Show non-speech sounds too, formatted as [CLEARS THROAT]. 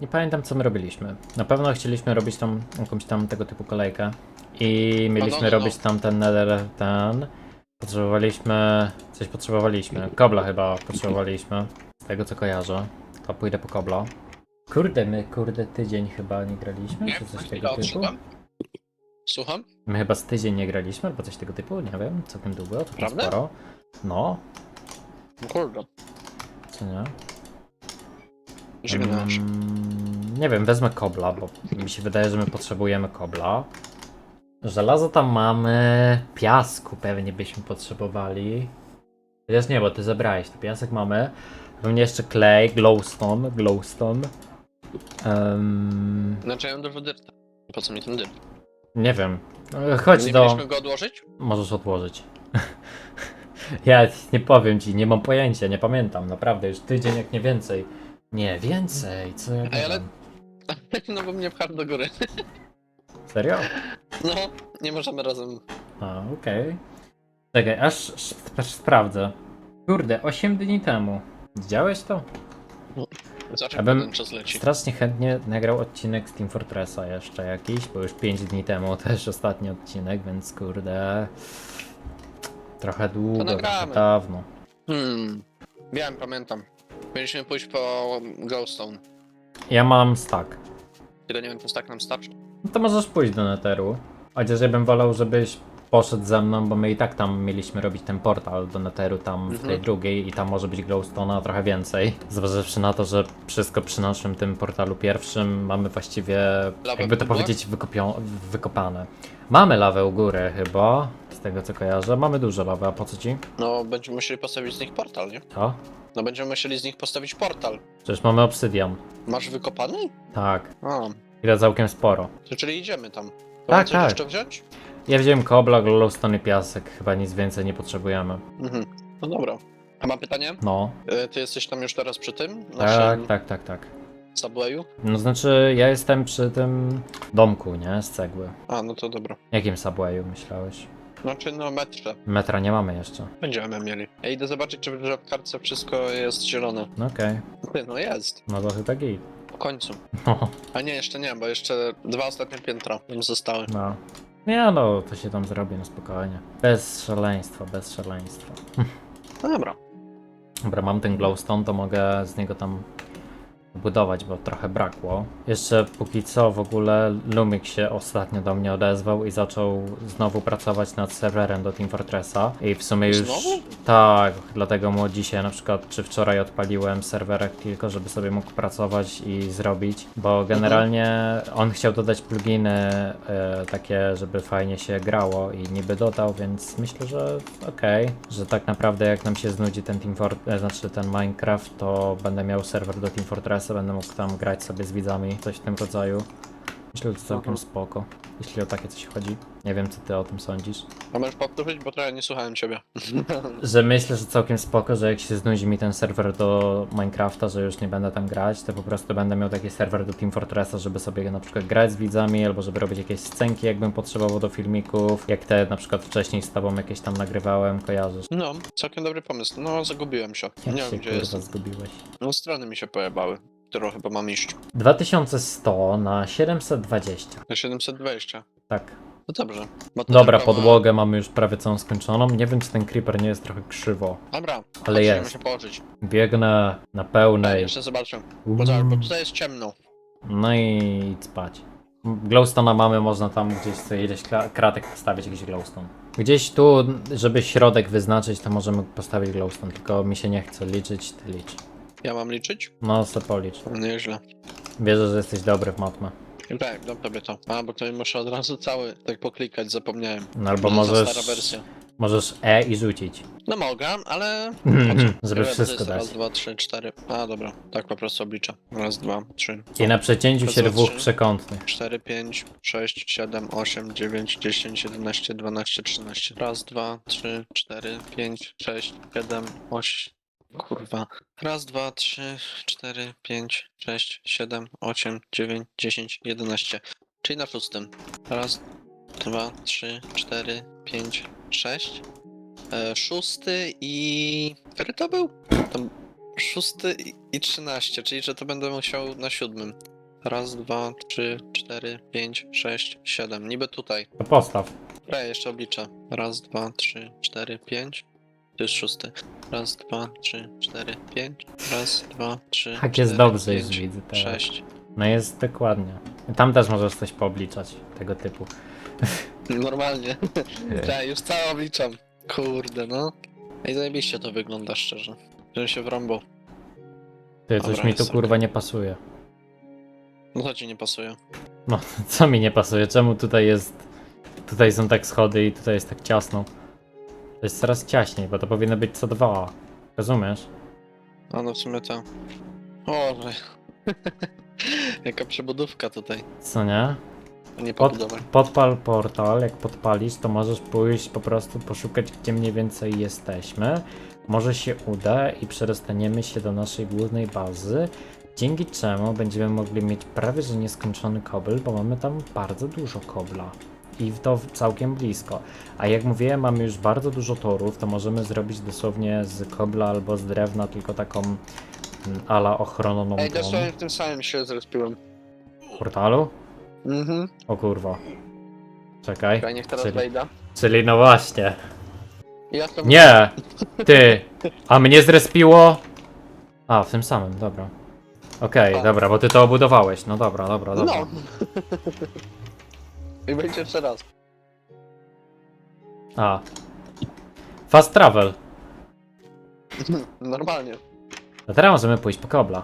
nie pamiętam co my robiliśmy. Na pewno chcieliśmy robić tam jakąś tam tego typu kolejkę i mieliśmy no, no. robić tam ten nether, ten. Potrzebowaliśmy, coś potrzebowaliśmy. Kobla chyba potrzebowaliśmy, z tego co kojarzę. To pójdę po kobla. Kurde, my kurde tydzień chyba nie graliśmy, czy coś tego typu? Słucham? My chyba z tydzień nie graliśmy, albo coś tego typu, nie wiem, całkiem długo, całkiem Prawda? sporo. No, No Kurde. czy nie? Nasz. Mm, nie wiem, wezmę kobla, bo mi się wydaje, że my potrzebujemy kobla. Żelazo tam mamy, piasku pewnie byśmy potrzebowali. Chociaż nie, bo ty zebrałeś, to piasek mamy. Pewnie jeszcze klej, glowstone, glowstone. Em, Znaczy ja mam dużo dyrta. Po co mi ten dyrt? nie wiem, E, chodź Nie do... mieliśmy go odłożyć? Możesz odłożyć. [LAUGHS] ja nie powiem ci, nie mam pojęcia, nie pamiętam, naprawdę, już tydzień jak nie więcej. Nie, więcej, co ja Ej, ale- gadam? [LAUGHS] No bo mnie pchał do góry. [LAUGHS] Serio? No, nie możemy razem. A, okej. Czekaj, aż, aż, aż sprawdzę. Kurde, 8 dni temu. Widziałeś to? Zawsze Ja bym ten czas leci. Strasznie chętnie nagrał odcinek z Team Fortressa jeszcze jakiś, bo już 5 dni temu [LAUGHS] też ostatni odcinek, więc kurde... Trochę długo, trochę nagramy. dawno. Hmm. Wiem, pamiętam. Mieliśmy pójść po Glowstone. Ja mam stack. Tyle nie wiem, czy tak nam starczy. No to możesz pójść do Netheru. Chociaż ja bym wolał, żebyś poszedł ze mną, bo my i tak tam mieliśmy robić ten portal do Netheru tam w tej Mhm. drugiej i tam może być glowstone'a trochę więcej. Zważywszy na to, że wszystko przy naszym tym portalu pierwszym mamy właściwie, jakby to powiedzieć, wykopią, wykopane. Mamy lawę u góry chyba, tego co kojarzę. Mamy dużo lawy, a po co ci? No, będziemy musieli postawić z nich portal, nie? Co? No, będziemy musieli z nich postawić portal. Przecież mamy obsydian. Masz wykopany? Tak, A, ile całkiem sporo. to czyli idziemy tam. Tak, coś tak. jeszcze wziąć? Ja wziąłem kobla, glowstone i piasek. Chyba nic więcej nie potrzebujemy. Mhm. No dobra. A mam pytanie? No, E, Ty jesteś tam już teraz przy tym? tak, Naszym tak, tak, tak. Subwayu? No znaczy, ja jestem przy tym domku, nie? Z cegły. A, no to dobra. Jakim subwayu myślałeś? Znaczy, no metrze. Metra nie mamy jeszcze. Będziemy mieli. Ja idę zobaczyć, czy w kartce wszystko jest zielone. No okej, Ty, No jest. no to chyba git. W końcu. No, A nie, jeszcze nie, bo jeszcze dwa ostatnie piętra nam zostały. no. Nie no, to się tam zrobi, no spokojnie. Bez szaleństwa, bez szaleństwa. No dobra. Dobra, mam ten glowstone, to mogę z niego tam budować, bo trochę brakło. Jeszcze póki co w ogóle Lumik się ostatnio do mnie odezwał i zaczął znowu pracować nad serwerem do Team Fortressa. I w sumie już... Znowu? Tak, dlatego mu dzisiaj na przykład, czy wczoraj odpaliłem serwerek tylko, żeby sobie mógł pracować i zrobić, bo generalnie on chciał dodać pluginy e, takie, żeby fajnie się grało i niby dodał, więc myślę, że okej, że tak naprawdę jak nam się znudzi ten Team Fort, e, znaczy ten Minecraft, to będę miał serwer do Team Fortressa, będę mógł tam grać sobie z widzami, coś w tym rodzaju. Myślę, że to całkiem Mhm. spoko, jeśli o takie coś chodzi. Nie wiem, co ty o tym sądzisz. A możesz powtórzyć, bo trochę nie słuchałem ciebie. [LAUGHS] Że myślę, że całkiem spoko, że jak się znudzi mi ten serwer do Minecrafta, że już nie będę tam grać, to po prostu będę miał taki serwer do Team Fortressa, żeby sobie na przykład grać z widzami, albo żeby robić jakieś scenki, jakbym potrzebował do filmików, jak te na przykład wcześniej z tobą jakieś tam nagrywałem, kojarzysz? No, całkiem dobry pomysł. No, zagubiłem się. Jak nie się wiem, gdzie kurwa jestem. zgubiłeś? No, strony mi się pojebały, którą chyba mam iść. 2100 na 720. Na 720. Tak. No dobrze. Bo to Dobra, tylko podłogę mamy już prawie całą skończoną. Nie wiem, czy ten creeper nie jest trochę krzywo. Dobra, Ale idziemy jest. się położyć. Biegnę na Ej, pełnej. jeszcze zobaczę. Bo, zobacz, bo tutaj jest ciemno. No i idź spać. Glowstone'a mamy, można tam gdzieś sobie ileś kla- kratek postawić, jakiś glowstone. Gdzieś tu, żeby środek wyznaczyć, to możemy postawić glowstone, tylko mi się nie chce liczyć, ty licz. Ja mam liczyć? No, se policz. Nieźle. Wierzę, że jesteś dobry w matmę. Tak, dam tobie to. A, bo to muszę od razu cały tak poklikać, zapomniałem. No albo za możesz, stara wersja. możesz E i rzucić. No mogę, ale... [CLEARS THROAT] Żeby to wszystko jest? dać. Raz, dwa, trzy, cztery. A, dobra. Tak po prostu obliczę. Raz, dwa, trzy, I na przecięciu się Raz, dwa, dwóch trzy. przekątnych. cztery, pięć, sześć, siedem, osiem, dziewięć, dziesięć, jedenaście, dwanaście, trzynaście. Raz, dwa, trzy, cztery, pięć, sześć, siedem, osiem. Kurwa. Raz, dwa, trzy, cztery, pięć, sześć, siedem, osiem, dziewięć, dziesięć, jedenaście. Czyli na szóstym. Raz, dwa, trzy, cztery, pięć, sześć. E, szósty i... Który to był? To szósty i- i trzynaście, czyli że to będę musiał na siódmym. Raz, dwa, trzy, cztery, pięć, sześć, siedem. Niby tutaj. To postaw. Ja jeszcze obliczę. Raz, dwa, trzy, cztery, pięć. To jest szósty. Raz, dwa, trzy, cztery, pięć. Raz, dwa, trzy. Tak jest cztery, dobrze, już pięć, widzę teraz. Sześć. No jest dokładnie. Tam też możesz coś poobliczać tego typu. [LAUGHS] Normalnie. Ja [LAUGHS] już całe obliczam. Kurde, no. Ej, zajebiście to wygląda, szczerze. Żebym się wrąbał. Ty, coś Dobra, mi tu jest kurwa nie pasuje. No to ci nie pasuje. No, [LAUGHS] co mi nie pasuje? Czemu tutaj jest... Tutaj są tak schody i tutaj jest tak ciasno? To jest coraz ciaśniej, bo to powinno być co dwa. Rozumiesz? A no w sumie to. O, że- [LAUGHS] Jaka przebudówka tutaj. Co nie? Nie Pod, pobudowa. podpal portal, jak podpalisz, to możesz pójść po prostu poszukać, gdzie mniej więcej jesteśmy. Może się uda i przedostaniemy się do naszej głównej bazy, dzięki czemu będziemy mogli mieć prawie że nieskończony kobel, bo mamy tam bardzo dużo kobla. I to całkiem blisko. A jak mówiłem, mamy już bardzo dużo torów, to możemy zrobić dosłownie z kobla albo z drewna tylko taką mm, ala ochronną Ej, dosłownie w tym samym się zrespiłem. portalu. Mhm. O kurwa. Czekaj. Czekaj, niech teraz Czyli- wejdę. Czyli no właśnie. Ja to Nie! Ty! A mnie zrespiło? A, w tym samym, dobra. Okej, A. dobra, bo ty to obudowałeś. No dobra, dobra, dobra. No. I będzie jeszcze raz. A. Fast travel. [LAUGHS] Normalnie. No teraz możemy pójść po kobla.